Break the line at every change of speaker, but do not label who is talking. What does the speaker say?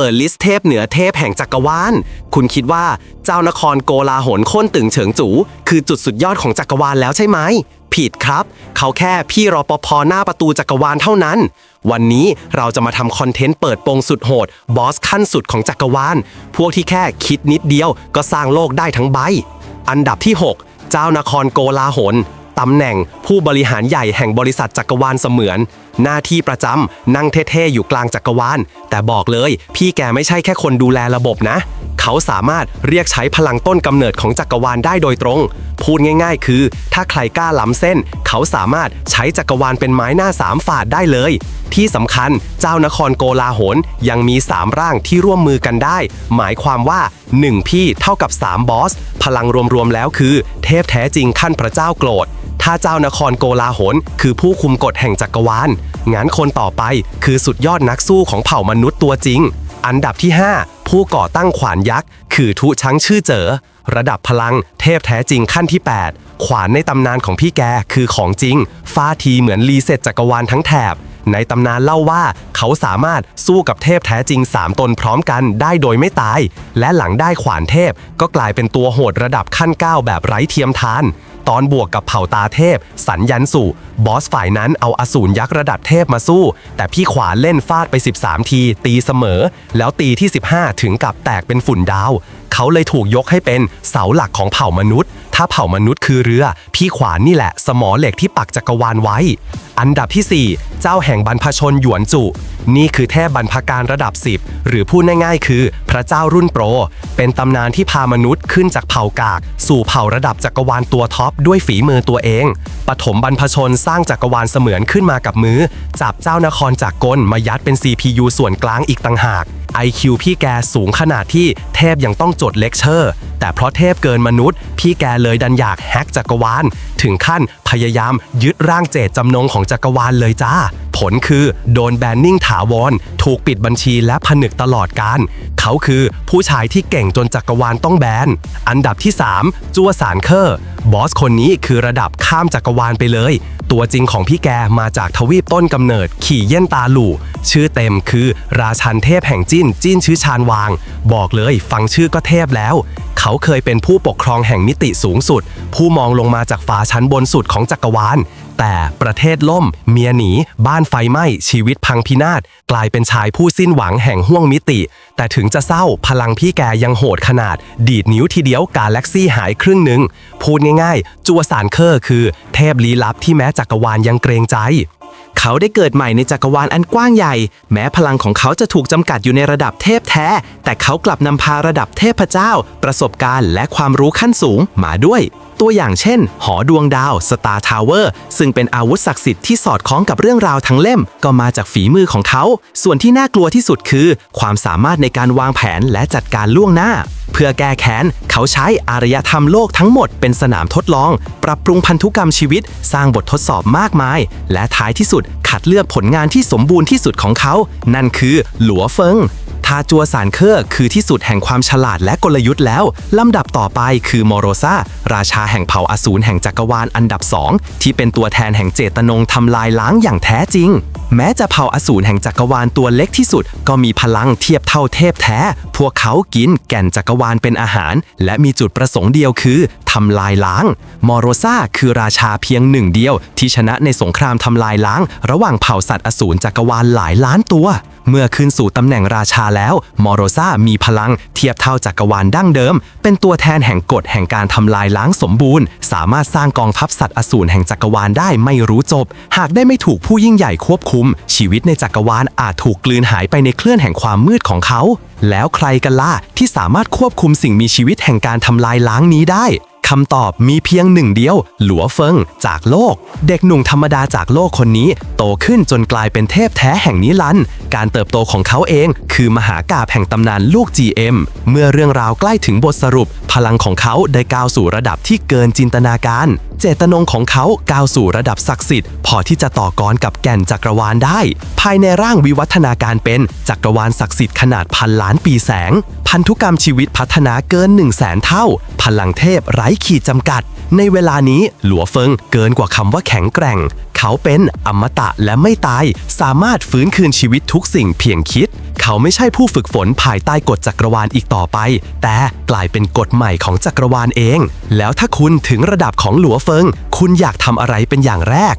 ปิดลิสต์เทพเหนือเทพแห่งจักรวาล คุณคิดว่าเจ้านครโกลาหลโค่นตึงเฉิงจู คือจุดสุดยอดของจักรวาลแล้วใช่ไหม ผิดครับ เขาแค่พี่รอปภหน้าประตูจักรวาลเท่านั้น วันนี้เราจะมาทำคอนเทนต์เปิดโปงสุดโหด บอสขั้นสุดของจักรวาล พวกที่แค่คิดนิดเดียวก็สร้างโลกได้ทั้งใบ อันดับที่ 6 เจ้านครโกลาหล ตำแหน่ง ผู้บริหารใหญ่แห่งบริษัทจักรวาลเสมือน หน้าที่ประจำนั่งเท่ๆอยู่กลางจักรวาล แต่บอกเลย พี่แกไม่ใช่แค่คนดูแลระบบนะ เขาสามารถเรียกใช้พลังต้นกำเนิดของจักรวาลได้โดยตรง พูดง่าย ๆ คือ ถ้าใครกล้าล้ำเส้น เขาสามารถใช้จักรวาลเป็นไม้หน้าสามฝาดได้เลย ที่สำคัญเจ้านครโกลาหลยังมี 3 ร่างที่ร่วมมือกันได้ หมายความว่า 1 พี่เท่ากับ 3 บอส พลังรวมๆแล้วคือ เทพแท้จริงขั้นพระเจ้าโกรธ ถ้าเจ้านครโกลาหลคือผู้คุมกฎแห่งจักรวาล งั้นคนต่อไปคือสุดยอดนักสู้ของเผ่ามนุษย์ตัวจริง อันดับที่ 5 ผู้ก่อตั้งขวานยักษ์ คือทุชังชื่อเจอ ระดับพลังเทพแท้จริงขั้นที่ 8 ขวานในตำนานของพี่แกคือของจริง ฟาทีเหมือนรีเซ็ตจักรวาลทั้งแถบ ในตำนานเล่าว่าเขาสามารถสู้กับเทพแท้จริง 3 ตนพร้อมกันได้โดยไม่ตาย และหลังได้ขวานเทพก็กลายเป็นตัวโหดระดับขั้น 9 แบบไร้เทียมทาน ตอนบวกกับเผ่าตาเทพ สัญญันสู่บอสฝ่ายนั้นเอาอสูรยักษ์ระดับเทพมาสู้ แต่พี่ขวาเล่นฟาดไป 13 ที ตีเสมอ แล้วตีที่ 15 ถึงกับแตกเป็นฝุ่นดาว เขาเลยถูกยกให้เป็นเสาหลักของเผ่ามนุษย์ ถ้าเผ่ามนุษย์คือเรือ พี่ขวานนี่แหละ สมอเหล็กที่ปักจักรวาลไว้ อันดับที่ 4 เจ้าแห่งบรรพชนหยวนจุ นี่คือเทพบรรพการระดับ 10 หรือพูดง่ายๆ คือ พระเจ้ารุ่นโปร เป็นตำนานที่พามนุษย์ขึ้นจากเผ่ากาก สู่เผ่าระดับจักรวาลตัวท็อปด้วยฝีมือตัวเอง ปฐมบรรพชนสร้างจักรวาลเสมือนขึ้นมากับมือ จับเจ้านครจากกลมายัดเป็น CPU ส่วนกลางอีกต่างหาก IQ พี่แกสูงขนาดที่เทพยังต้องจดเลคเชอร์ แต่เพราะเทพเกินมนุษย์ พี่แกเลยดันอยากแฮกจักรวาล ถึงขั้นพยายามยึดร่างเจตจำนงของจักรวาลเลยจ้า ผลคือโดนแบนนิ่งถาวร ถูกปิดบัญชีและผนึกตลอดการ เขาคือผู้ชายที่เก่งจนจักรวาลต้องแบน อันดับที่ 3 จัวสารเคอร์ บอสคนนี้คือระดับข้ามจักรวาลไปเลย ตัวจริงของพี่แกมาจากทวีปต้นกำเนิด ขี่เย่นตาหลู่ชื่อเต็มคือ ราชันเทพแห่งจิ้น จิ้นชื่อชาญวาง บอกเลยฟังชื่อก็เทพแล้ว เขาเคยเป็นผู้ปกครองแห่งมิติสูงสุด ผู้มองลงมาจากฟ้าชั้นบนสุดของจักรวาล แต่ประเทศล่ม เมียหนี บ้านไฟไหม้ชีวิตพังพินาศ กลายเป็นชายผู้สิ้นหวังแห่งห้วงมิติ แต่ถึงจะเศร้าพลังพี่แกยังโหดขนาด ดีดนิ้วทีเดียวกาแล็กซี่หายครึ่งหนึ่งพูดง่ายๆ จัวสารเคอร์คือ เทพลี้ลับที่แม้จักรวาลยังเกรงใจ
เขาได้เกิดใหม่ในจักรวาลอันกว้างใหญ่ แม้พลังของเขาจะถูกจำกัดอยู่ในระดับเทพแท้ แต่เขากลับนำพาระดับเทพเจ้า ประสบการณ์และความรู้ขั้นสูงมาด้วย ตัวอย่างเช่น หอดวงดาว Star Tower ซึ่งเป็นอาวุธศักดิ์สิทธิ์ที่สอดคล้องกับเรื่องราวทั้งเล่ม ก็มาจากฝีมือของเขา ส่วนที่น่ากลัวที่สุดคือ ความสามารถในการวางแผนและจัดการล่วงหน้าเพื่อแก้แค้น เขาใช้อารยธรรมโลกทั้งหมดเป็นสนามทดลอง ปรับปรุงพันธุกรรมชีวิต สร้างบททดสอบมากมาย และท้ายที่สุดคัดเลือกผลงานที่สมบูรณ์ที่สุดของเขา นั่นคือหลัวเฟิงทาจัวสารเคอร์คือที่สุดแห่งความฉลาดและกลยุทธ์แล้ว ลำดับต่อไปคือมอโรซา ราชาแห่งเผ่าอสูรแห่งจักรวาลอันดับสองที่เป็นตัวแทนแห่งเจตนงทำลายล้างอย่างแท้จริง แม้จะเผ่าอสูรแห่งจักรวาลตัวเล็กที่สุด ก็มีพลังเทียบเท่าเทพแท้ พวกเขากินแก่นจักรวาลเป็นอาหาร และมีจุดประสงค์เดียวคือทำลายล้าง มอโรซาคือราชาเพียงหนึ่งเดียว ที่ชนะในสงครามทำลายล้าง ระหว่างเผ่าสัตว์อสูรจักรวาลหลายล้านตัว เมื่อขึ้นสู่ตำแหน่งราชาแล้ว มอโรซามีพลังเทียบเท่าจักรวาลดั้งเดิม เป็นตัวแทนแห่งกฎแห่งการทำลายล้างสมบูรณ์ สามารถสร้างกองทัพสัตว์อสูรแห่งจักรวาลได้ไม่รู้จบ หากได้ไม่ถูกผู้ยิ่งใหญ่ควบคุม ชีวิตในจักรวาลอาจถูกกลืนหายไปในคลื่นแห่งความมืดของเขา แล้วใครกันล่ะที่สามารถควบคุมสิ่งมีชีวิตแห่งการทำลายล้างนี้ได้ คำตอบมีเพียงหนึ่งเดียว หลัวเฟิงจากโลก เด็กหนุ่มธรรมดาจากโลกคนนี้ โตขึ้นจนกลายเป็นเทพแท้แห่งนิลันด์การเติบโตของเขาเอง คือมหากาพย์แห่งตำนานลูก GM เมื่อเรื่องราวใกล้ถึงบทสรุป พลังของเขาได้ก้าวสู่ระดับที่เกินจินตนาการ เจตนงของเขาก้าวสู่ระดับศักดิ์สิทธิ์พอที่จะต่อกรกับแก่นจักรวาลได้ ภายในร่างวิวัฒนาการเป็นจักรวาลศักดิ์สิทธิ์ขนาดพันล้านปีแสง พันธุกรรมชีวิตพัฒนาเกิน 1 0 0 0 0แสนเท่า พลังเทพไร้ขีดจำกัด ในเวลานี้หลัวเฟิงเกินกว่าคำว่าแข็งแกร่ง เขาเป็นอมตะและไม่ตาย สามารถฟื้นคืนชีวิตทุกสิ่งเพียงคิด เขาไม่ใช่ผู้ฝึกฝนภายใต้กฎจักรวาลอีกต่อไป แต่กลายเป็นกฎใหม่ของจักรวาลเอง แล้วถ้าคุณถึงระดับของหลัวเฟิง คุณอยากทำอะไรเป็นอย่างแรก